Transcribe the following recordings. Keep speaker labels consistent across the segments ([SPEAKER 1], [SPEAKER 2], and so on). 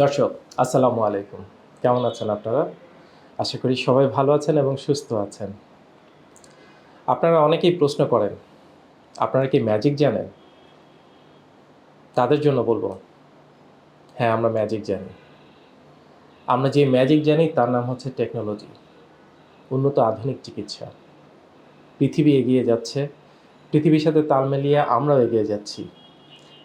[SPEAKER 1] দর্শক, আসসালামু আলাইকুম। কেমন আছেন আপনারা? আশা করি সবাই ভালো আছেন এবং সুস্থ আছেন। আপনারা অনেকেই প্রশ্ন করেন, আপনারা কি ম্যাজিক জানেন? তাদের জন্য বলব হ্যাঁ আমরা ম্যাজিক জানি। আমরা যে ম্যাজিক জানি তার নাম হচ্ছে টেকনোলজি উন্নত আধুনিক চিকিৎসা। পৃথিবী এগিয়ে যাচ্ছে, পৃথিবীর সাথে তাল মিলিয়ে আমরাও এগিয়ে যাচ্ছি।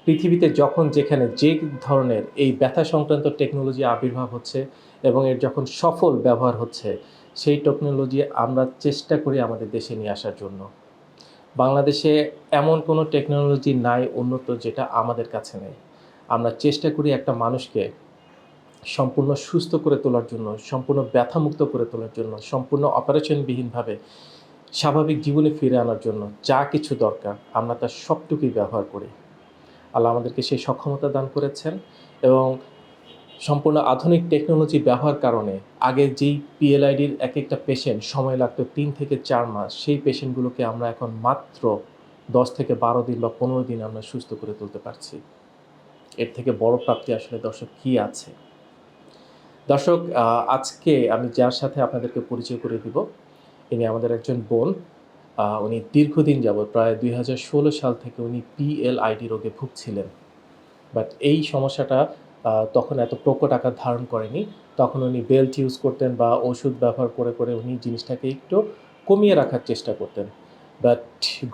[SPEAKER 1] পৃথিবীতে যখন যেখানে যে ধরনের এই ব্যথা সংক্রান্ত টেকনোলজি আবির্ভাব হচ্ছে এবং এর যখন সফল ব্যবহার হচ্ছে, সেই টেকনোলজি আমরা চেষ্টা করি আমাদের দেশে নিয়ে আসার জন্য। বাংলাদেশে এমন কোনো টেকনোলজি নাই উন্নত যেটা আমাদের কাছে নেই। আমরা চেষ্টা করি একটা মানুষকে সম্পূর্ণ সুস্থ করে তোলার জন্য, সম্পূর্ণ ব্যথামুক্ত করে তোলার জন্য, সম্পূর্ণ অপারেশনবিহীনভাবে স্বাভাবিক জীবনে ফিরে আনার জন্য যা কিছু দরকার, আমরা তার সবটুকুই ব্যবহার করি। আল্লাহ আমাদেরকে সেই সক্ষমতা দান করেছেন এবং সম্পূর্ণ আধুনিক টেকনোলজি ব্যবহার কারণে আগে যেই পিএলআইডির এক একটা পেশেন্ট সময় লাগতো তিন থেকে চার মাস, সেই পেশেন্টগুলোকে আমরা এখন মাত্র দশ থেকে বারো দিন বা পনেরো দিন আমরা সুস্থ করে তুলতে পারছি। এর থেকে বড় প্রাপ্তি আসলে দর্শক কী আছে? দর্শক আজকে আমি যার সাথে আপনাদেরকে পরিচয় করে দিব, ইনি আমাদের একজন বোন। উনি দীর্ঘদিন যাবৎ, প্রায় দুই হাজার ষোলো সাল থেকে উনি পিএলআইডি রোগে ভুগছিলেন। বাট এই সমস্যাটা তখন এত প্রকট আকার ধারণ করেনি। তখন উনি বেল্ট ইউজ করতেন বা ওষুধ ব্যবহার করে করে উনি জিনিসটাকে একটু কমিয়ে রাখার চেষ্টা করতেন। বাট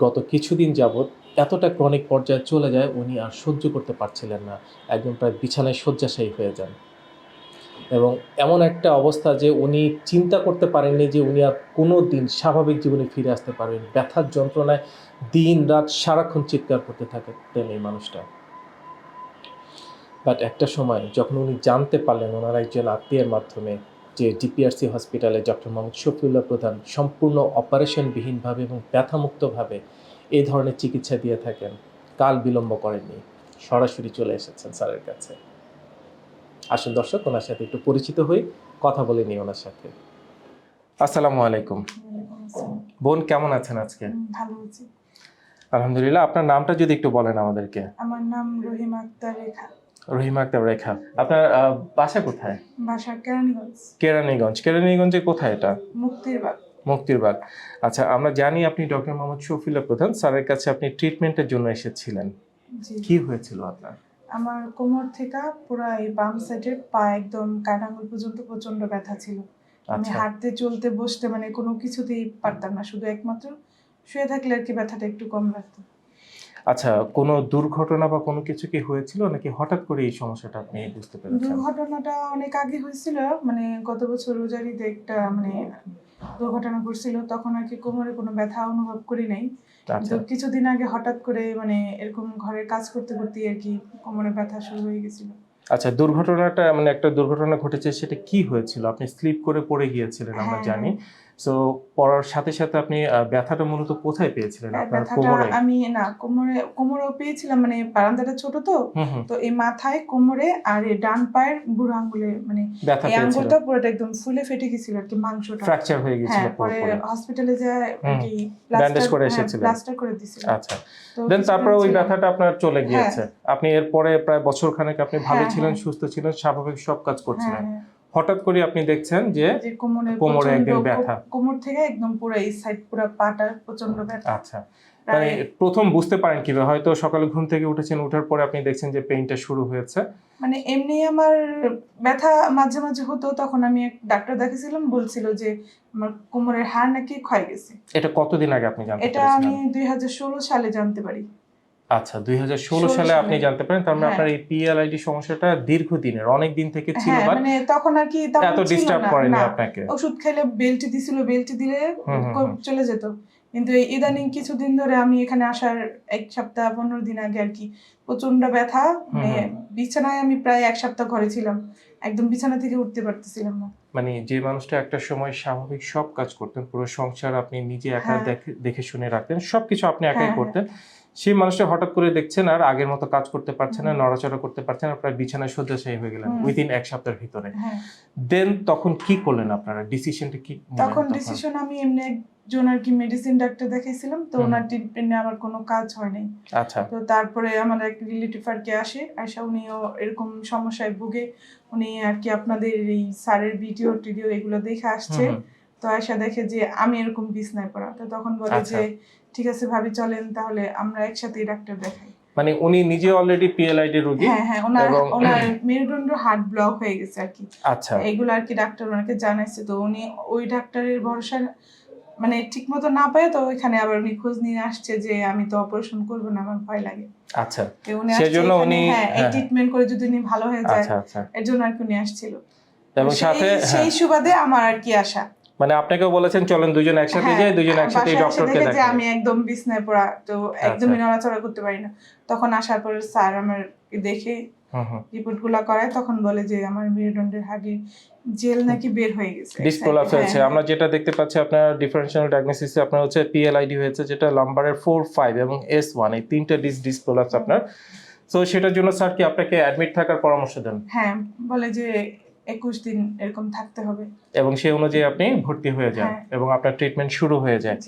[SPEAKER 1] গত কিছুদিন যাবৎ এতটা ক্রনিক পর্যায়ে চলে যায়, উনি আর সহ্য করতে পারছিলেন না। একদম প্রায় বিছানায় শয্যাশায়ী হয়ে যান। এবং এমন একটা অবস্থা যে উনি চিন্তা করতে পারেননি যে উনি আর কোনো দিন স্বাভাবিক জীবনে ফিরে আসতে পারবেন ব্যথার যন্ত্রণায় দিন রাত সারাক্ষণ চিৎকার করতে থাকতেন এই মানুষটা। বাট একটা সময় যখন উনি জানতে পারলেন ওনার একজন আত্মীয়ের মাধ্যমে যে ডিপিআরসি হসপিটালে ডক্টর মোহাম্মদ শফিউল্লাহ প্রধান সম্পূর্ণ অপারেশনবিহীনভাবে এবং ব্যথামুক্তভাবে এই ধরনের চিকিৎসা দিয়ে থাকেন, কাল বিলম্ব করেননি, সরাসরি চলে এসেছেন স্যারের কাছে। আসুন দর্শক ওনার সাথে একটু পরিচিত হই কথা বলে নিই ওনার সাথে। আসসালামু আলাইকুম। বোন কেমন আছেন আজকে?
[SPEAKER 2] ভালো আছি।
[SPEAKER 1] আলহামদুলিল্লাহ আপনার নামটা যদি একটু বলেন আমাদেরকে।
[SPEAKER 2] আমার নাম রহিমা আক্তার রেখা।
[SPEAKER 1] রহিমা আক্তার রেখা। আপনার বাসা কোথায়?
[SPEAKER 2] বাসা কেরানীগঞ্জ।
[SPEAKER 1] কেরানীগঞ্জ। কেরানীগঞ্জে কোথায় এটা?
[SPEAKER 2] মুক্তির বাগ
[SPEAKER 1] মুক্তিরবাগ। আচ্ছা আমরা জানি আপনি ডক্টর মোহাম্মদ শফিউল্লাহ প্রধান। স্যারের কাছে আপনি ট্রিটমেন্টের জন্য এসেছিলেন। কি হয়েছিল আপনার?
[SPEAKER 2] আমার কোমর থেকে পুরো এই বাম সাইডের পা একদম কাটাঙ্গুল পর্যন্ত প্রচণ্ড ব্যথা ছিল। আমি
[SPEAKER 1] আচ্ছা।
[SPEAKER 2] হাঁটতে চলতে বসতে মানে কোনো কিছুতেই পারতাম না শুধু একমাত্র শুয়ে থাকলে আর কি ব্যথাটা একটু কম লাগতো।
[SPEAKER 1] আচ্ছা কোনো দুর্ঘটনা বা কোনো কিছু কি হয়েছিল? নাকি হঠাৎ করে এই সমস্যাটা আপনি বুঝতে পেরেছেন?
[SPEAKER 2] দুর্ঘটনাটা অনেক আগে হয়েছিল মানে গত বছর রোজারিতে একটা মানে দুর্ঘটনা ঘটছিল তখন আর কি কোমরে কোনো ব্যথা অনুভব করি নাই। তো কিছুদিন আগে হঠাৎ করে মানে এরকম ঘরের কাজ করতে করতে আর কি কোমরে ব্যথা শুরু হয়ে গেছিল।
[SPEAKER 1] আচ্ছা দুর্ঘটনাটা মানে একটা দুর্ঘটনা ঘটেছে সেটা কি হয়েছিল? আপনি স্লিপ করে পড়ে গিয়েছিলেন আমরা
[SPEAKER 2] হ্যাঁ,
[SPEAKER 1] জানি। সো পড়ার সাথে সাথে আপনি ব্যথাটা মূলত কোথায় পেয়েছিলেন? আপনার কোমরে?
[SPEAKER 2] আমি না কোমরে কোমরেও পেয়েছিলাম মানে বারান্দাটা ছোট তো। তো এই মাথায় কোমরে আর এই ডান পায়ের বুড়ো আঙ্গুলে মানে এই আঙ্গুলটা পুরোটা একদম ফুলে ফেটে গেছিল আর কি মাংসটা।
[SPEAKER 1] ফ্র্যাকচার হয়ে গিয়েছিল
[SPEAKER 2] হ্যাঁ পরে হসপিটালে যায় কি
[SPEAKER 1] bandage করে এসেছিলেন।
[SPEAKER 2] প্লাস্টার করে দিছিল
[SPEAKER 1] আচ্ছা। দেন তারপরে ওই ব্যথাটা আপনার চলে গিয়েছে। আপনি এরপরে প্রায় বছর খানেক আপনি ভালো
[SPEAKER 2] হ্যাঁ,
[SPEAKER 1] ছিলেন
[SPEAKER 2] হ্যাঁ।
[SPEAKER 1] সুস্থ ছিলেন স্বাভাবিক সব কাজ করছিলেন।
[SPEAKER 2] হ্যাঁ, হ্যাঁ।
[SPEAKER 1] হঠাৎ করে আপনি দেখছেন যে
[SPEAKER 2] কোমরে
[SPEAKER 1] একদিন ব্যথা।
[SPEAKER 2] কোমর থেকে একদম পুরো এই সাইড পুরো পাটা প্রচণ্ড ব্যথা।
[SPEAKER 1] আচ্ছা। মানে প্রথম বুঝতে পারেন কীভাবে হয়তো সকালে ঘুম থেকে উঠেছেন ওঠার পরে আপনি দেখছেন যে পেইনটা শুরু হয়েছে।
[SPEAKER 2] মানে এমনি আমার ব্যথা মাঝে মাঝে হতো তখন আমি এক ডাক্তার দেখাছিলাম বলছিল যে আমার কোমরের হাড় নাকি ক্ষয় গেছে।
[SPEAKER 1] এটা কতদিন আগে আপনি জানতে
[SPEAKER 2] এটা আমি দুই হাজার ষোলো সালে জানতে পারি।
[SPEAKER 1] আচ্ছা দুই হাজার ষোলো সালে। আপনি জানতে পারেন তার মানে
[SPEAKER 2] হ্যাঁ।
[SPEAKER 1] আপনার এই পিএলআইডি সমস্যাটা দীর্ঘদিনের অনেক দিন থেকে ছিল
[SPEAKER 2] হ্যাঁ মানে তখন আর কি
[SPEAKER 1] এত ডিস্টার্ব করেনি
[SPEAKER 2] না।
[SPEAKER 1] আপনাকে
[SPEAKER 2] ওষুধ খেলে বেল্ট দিছিল বেল্ট দিলে। চলে যেত কিন্তু ইদানিং কিছুদিন ধরে আমি এখানে আসার এক সপ্তাহ পনেরো দিন আগে আর কি প্রচণ্ড ব্যথা মানে বিছানায় আমি প্রায় এক সপ্তাহ ঘরে ছিলাম একদম বিছানা থেকে উঠতে পারতেছিলাম না
[SPEAKER 1] মানে যে মানুষটা একটা সময় স্বাভাবিক সব কাজ করতেন পুরো সংসার আপনি নিজে একা
[SPEAKER 2] হ্যাঁ।
[SPEAKER 1] দেখে শুনে রাখতেন সবকিছু আপনি একাই করতেন সেই মানুষটা হঠাৎ করে দেখছেন আর আগের মতো কাজ করতে পারছে না নড়াচড়া করতে পারছে না প্রায় বিছানায় শয্যাশায়ী হয়ে গেলেন উইদিন এক সপ্তাহের ভিতরে।
[SPEAKER 2] হ্যাঁ।
[SPEAKER 1] দেন তখন কি করলেন আপনারা? ডিসিশনটা কি
[SPEAKER 2] তখন ডিসিশন আমি এমনি একজন আর কি মেডিসিন ডাক্তার দেখাইছিলাম তো ওনার ট্রিটমেন্টে আমার কোনো কাজ হয় নাই।
[SPEAKER 1] আচ্ছা।
[SPEAKER 2] তো তারপরে আমার এক রিলেটিভ আর কি আসে আসা উনিও এরকম সমস্যায় ভুগে উনি আর কি আপনাদের এই স্যারের ভিডিও টিডিও এগুলো দেখে আসছে। তো আয়সা দেখে যে আমি এরকম বিছনায় পড়া। তো তখন বলে
[SPEAKER 1] আচ্ছা।
[SPEAKER 2] যে ঠিক আছে ভাবি চলেন তাহলে আমরা একসাথেই ডাক্তার দেখাই।
[SPEAKER 1] মানে উনি নিজে অলরেডি পিএলআইডি রোগী
[SPEAKER 2] হ্যাঁ হ্যাঁ ওনার ওনার মেরুদণ্ড হার্ট ব্লক হয়ে গেছে আর কি।
[SPEAKER 1] আচ্ছা।
[SPEAKER 2] এগুলো আর কি ডাক্তার ওনাকে জানাইছে তো উনি ওই ডাক্তারের ভরসা মানে ঠিক মতো না পায় তো ওইখানে আবার উনি খোঁজ নিয়ে আসছে যে আমি তো অপারেশন করব না আমার ভয় লাগে।
[SPEAKER 1] আচ্ছা। সেজন্য উনি-
[SPEAKER 2] হ্যাঁ এই
[SPEAKER 1] হ্যাঁ।
[SPEAKER 2] ট্রিটমেন্ট করে যদি উনি ভালো হয়ে যায়
[SPEAKER 1] আচ্ছা আচ্ছা।
[SPEAKER 2] এর জন্য আর কি উনি আসছিল।
[SPEAKER 1] এবং সাথে
[SPEAKER 2] সেই
[SPEAKER 1] হ্যাঁ,
[SPEAKER 2] সুবাদে আমার আর কি আশা।
[SPEAKER 1] মানে আপনাকেও বলেছেন চলেন দুজন একসাথে
[SPEAKER 2] হ্যাঁ,
[SPEAKER 1] যাই দুজন একসাথে ডক্টরকে দেখাই
[SPEAKER 2] আমি একদম বিছনায় পড়া তো
[SPEAKER 1] আচ্ছা।
[SPEAKER 2] একদমই নড়াচড়া করতে পারি না। তখন আসার পর স্যার আমার দেখে করায় তখন বলে যে আমার মেরুদণ্ডের জেল নাকি বের হয়ে গেছে।
[SPEAKER 1] ডিসপ্রোলাপস
[SPEAKER 2] হ্যাঁ,
[SPEAKER 1] হয়েছে। আমরা যেটা দেখতে পাচ্ছি আপনার ডিফারেনশিয়াল ডায়াগনোসিসে আপনার হচ্ছে পিএলআইডি হয়েছে যেটা লাম্বারের ফোর ফাইভ এবং এস ওয়ান এই তিনটা ডিস ডিসপ্রোলাপস আপনার। তো সেটার জন্য স্যার কি আপনাকে অ্যাডমিট থাকার পরামর্শ দেন?
[SPEAKER 2] হ্যাঁ বলে যে একুশ দিন এরকম থাকতে হবে।
[SPEAKER 1] এবং সেই অনুযায়ী আপনি ভর্তি হয়ে যান
[SPEAKER 2] হ্যাঁ।
[SPEAKER 1] এবং আপনার ট্রিটমেন্ট শুরু হয়ে যায়।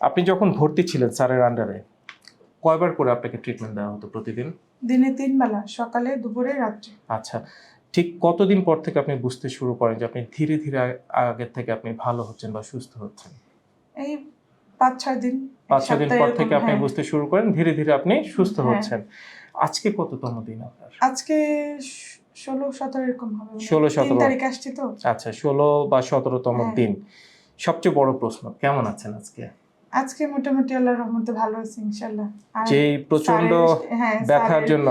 [SPEAKER 1] আপনি যখন ভর্তি ছিলেন স্যারের আন্ডারে কয়বার করে আপনাকে ট্রিটমেন্ট দেওয়া হতো প্রতিদিন?
[SPEAKER 2] দিনে তিন বেলা সকালে দুপুরে রাত্রে।
[SPEAKER 1] আচ্ছা ঠিক কতদিন পর থেকে আপনি বুঝতে শুরু করেন যে আপনি ধীরে ধীরে আগের থেকে আপনি ভালো হচ্ছেন বা সুস্থ হচ্ছেন?
[SPEAKER 2] এই পাঁচ ছয় দিন
[SPEAKER 1] পাঁচ ছয় দিন পর থেকে আপনি
[SPEAKER 2] হ্যাঁ।
[SPEAKER 1] বুঝতে শুরু করেন ধীরে ধীরে আপনি সুস্থ
[SPEAKER 2] হ্যাঁ।
[SPEAKER 1] হচ্ছেন। আজকে কততম দিন আপনার?
[SPEAKER 2] আজকে ষোলো সতেরো এরকম হবে
[SPEAKER 1] 16,
[SPEAKER 2] তিন
[SPEAKER 1] 17
[SPEAKER 2] তারিখ আসছি তো।
[SPEAKER 1] আচ্ছা ষোলো বা সতেরোতম
[SPEAKER 2] হ্যাঁ।
[SPEAKER 1] দিন। সবচেয়ে বড় প্রশ্ন কেমন আছেন আজকে?
[SPEAKER 2] আজকে মোটামুটি আল্লাহর রহমতে ভালো আছি
[SPEAKER 1] যে
[SPEAKER 2] প্রচণ্ড হ্যাঁ
[SPEAKER 1] ব্যথার জন্য।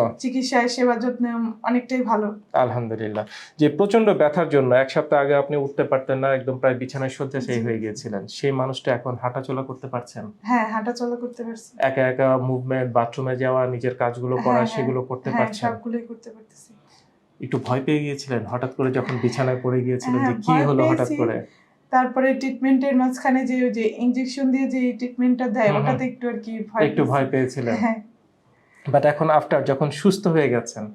[SPEAKER 2] সেবা যত্ন অনেকটাই ভালো।
[SPEAKER 1] আলহামদুলিল্লাহ। যে প্রচণ্ড ব্যথার জন্য এক সপ্তাহ আগে আপনি উঠতে পারতেন না একদম প্রায় বিছানায় শয্যাশায়ী। হয়ে গিয়েছিলেন। সেই মানুষটা এখন হাঁটাচলা করতে পারছেন?
[SPEAKER 2] হ্যাঁ হাঁটা চলা করতে পারছি।
[SPEAKER 1] একা একা মুভমেন্ট বাথরুমে যাওয়া নিজের কাজগুলো করা
[SPEAKER 2] হ্যাঁ, হ্যাঁ।
[SPEAKER 1] সেগুলো করতে পারছেন?
[SPEAKER 2] সবগুলোই করতে পারতেছি।
[SPEAKER 1] একটু ভয় পেয়ে গিয়েছিলেন হঠাৎ করে যখন বিছানায় পড়ে গিয়েছিলেন যে
[SPEAKER 2] হ্যাঁ,
[SPEAKER 1] কি হলো হঠাৎ করে?
[SPEAKER 2] তারপরে ট্রিটমেন্টের মাঝখানে যে যে ইনজেকশন দিয়ে যে ট্রিটমেন্টটা দেয়। ওটাতে একটু আর কি ভয়
[SPEAKER 1] একটু ভয় পেয়েছিলেন।
[SPEAKER 2] হ্যাঁ।
[SPEAKER 1] বাট এখন আফটার যখন সুস্থ হয়ে গেছেন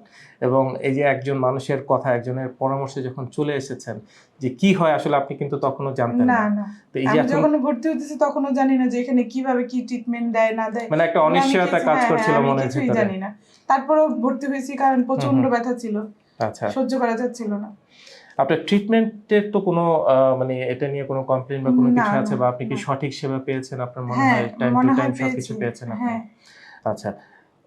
[SPEAKER 1] এবং এই যে একজন মানুষের কথা একজনের পরামর্শে যখন চলে এসেছেন যে কি হয় আসলে আপনি কিন্তু তখনও জানতেন
[SPEAKER 2] না
[SPEAKER 1] তো এই যে
[SPEAKER 2] যখন ভর্তি হতেছি তখনও জানি না যে এখানে কীভাবে কি ট্রিটমেন্ট দেয় না দেয়।
[SPEAKER 1] মানে একটা অনিশ্চয়তা কাজ
[SPEAKER 2] হ্যাঁ,
[SPEAKER 1] করছিল
[SPEAKER 2] মনে আমি
[SPEAKER 1] মনের
[SPEAKER 2] জানি না। তারপরেও ভর্তি হয়েছি কারণ
[SPEAKER 1] প্রচণ্ড।
[SPEAKER 2] ব্যথা ছিল।
[SPEAKER 1] আচ্ছা।
[SPEAKER 2] সহ্য করা যাচ্ছিল না।
[SPEAKER 1] আপনার ট্রিটমেন্টের তো কোনো মানে এটা নিয়ে কোনো কমপ্লেন বা কোনো কিছু আছে বা আপনি কি সঠিক সেবা পেয়েছেন? আপনার মনে
[SPEAKER 2] হ্যাঁ
[SPEAKER 1] হয় টাইম টু টাইম
[SPEAKER 2] পেয়েছি
[SPEAKER 1] সবকিছু পেয়েছেন আপনি?
[SPEAKER 2] হ্যাঁ।
[SPEAKER 1] আচ্ছা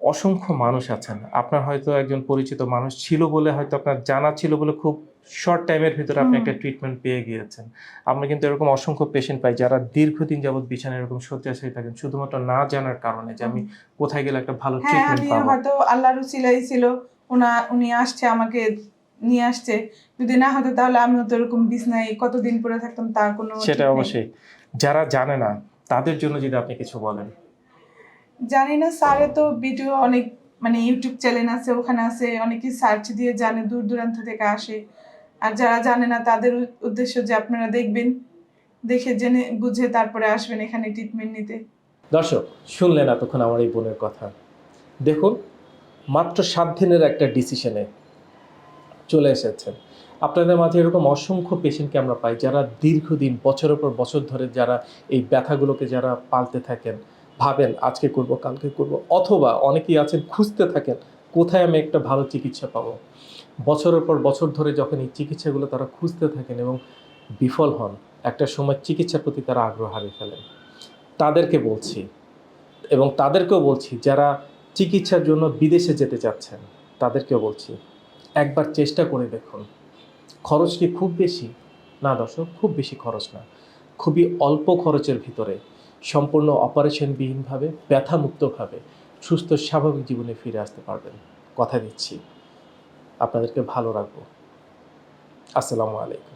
[SPEAKER 1] অসংখ্য মানুষ আছেন। আপনার হয়তো একজন পরিচিত মানুষ ছিল বলে হয়তো আপনার জানা ছিল বলে খুব শর্ট টাইমের ভিতরে আপনি একটা ট্রিটমেন্ট পেয়ে গিয়েছেন। আমরা কিন্তু এরকম অসংখ্য পেশেন্ট পাই যারা দীর্ঘদিন যাবত বিছানায় এরকম শয্যাশায়ী থাকেন শুধুমাত্র না জানার কারণে যে আমি কোথায় গেলে একটা ভালো
[SPEAKER 2] হ্যাঁ
[SPEAKER 1] ট্রিটমেন্ট
[SPEAKER 2] আমি
[SPEAKER 1] পাবো।
[SPEAKER 2] হয়তো আল্লাহর উসিলাই ছিল ওনা উনি আসছে আমাকে নিয়ে আসছে। যদি না হতো তাহলে আমিও তো এরকম বিছনায় কতদিন পরে থাকতাম তার কোনো
[SPEAKER 1] সেটা অবশ্যই। যারা জানে না তাদের জন্য যদি আপনি কিছু বলেন।
[SPEAKER 2] জানি না স্যারে তো ভিডিও অনেক মানে ইউটিউব চ্যানেল আছে ওখানে আছে অনেকে সার্চ দিয়ে জানে দূর দূরান্ত থেকে আসে। আর যারা জানে না তাদের উদ্দেশ্য যে আপনারা দেখবেন দেখে জেনে বুঝে তারপরে আসবেন এখানে ট্রিটমেন্ট নিতে।
[SPEAKER 1] দর্শক শুনলেন এতক্ষণ আমার এই বোনের কথা। দেখুন মাত্র সাত দিনের একটা ডিসিশনে চলে এসেছেন। আপনাদের মাঝে এরকম অসংখ্য পেশেন্টকে আমরা পাই যারা দীর্ঘদিন, বছরের পর বছর ধরে যারা এই ব্যথাগুলোকে যারা পালতে থাকেন, ভাবেন আজকে করব, কালকে করব, অথবা অনেকেই আছেন খুঁজতে থাকেন, কোথায় আমি একটা ভালো চিকিৎসা পাবো? বছরের পর বছর ধরে যখন এই চিকিৎসাগুলো তারা খুঁজতে থাকেন এবং বিফল হন, একটা সময় চিকিৎসার প্রতি তারা আগ্রহ হারিয়ে ফেলেন। তাদেরকে বলছি এবং তাদেরকেও বলছি যারা চিকিৎসার জন্য বিদেশে যেতে চাচ্ছেন, তাদেরকেও বলছি, একবার চেষ্টা করে দেখুন। খরচ কি খুব বেশি? না দর্শক, খুব বেশি খরচ না। খুবই অল্প খরচের ভিতরে, সম্পূর্ণ অপারেশনবিহীনভাবে, ব্যথামুক্তভাবে, সুস্থ, স্বাভাবিক জীবনে ফিরে আসতে পারবেন। কথা দিচ্ছি। আপনাদেরকে ভালো রাখব। আসসালামু আলাইকুম।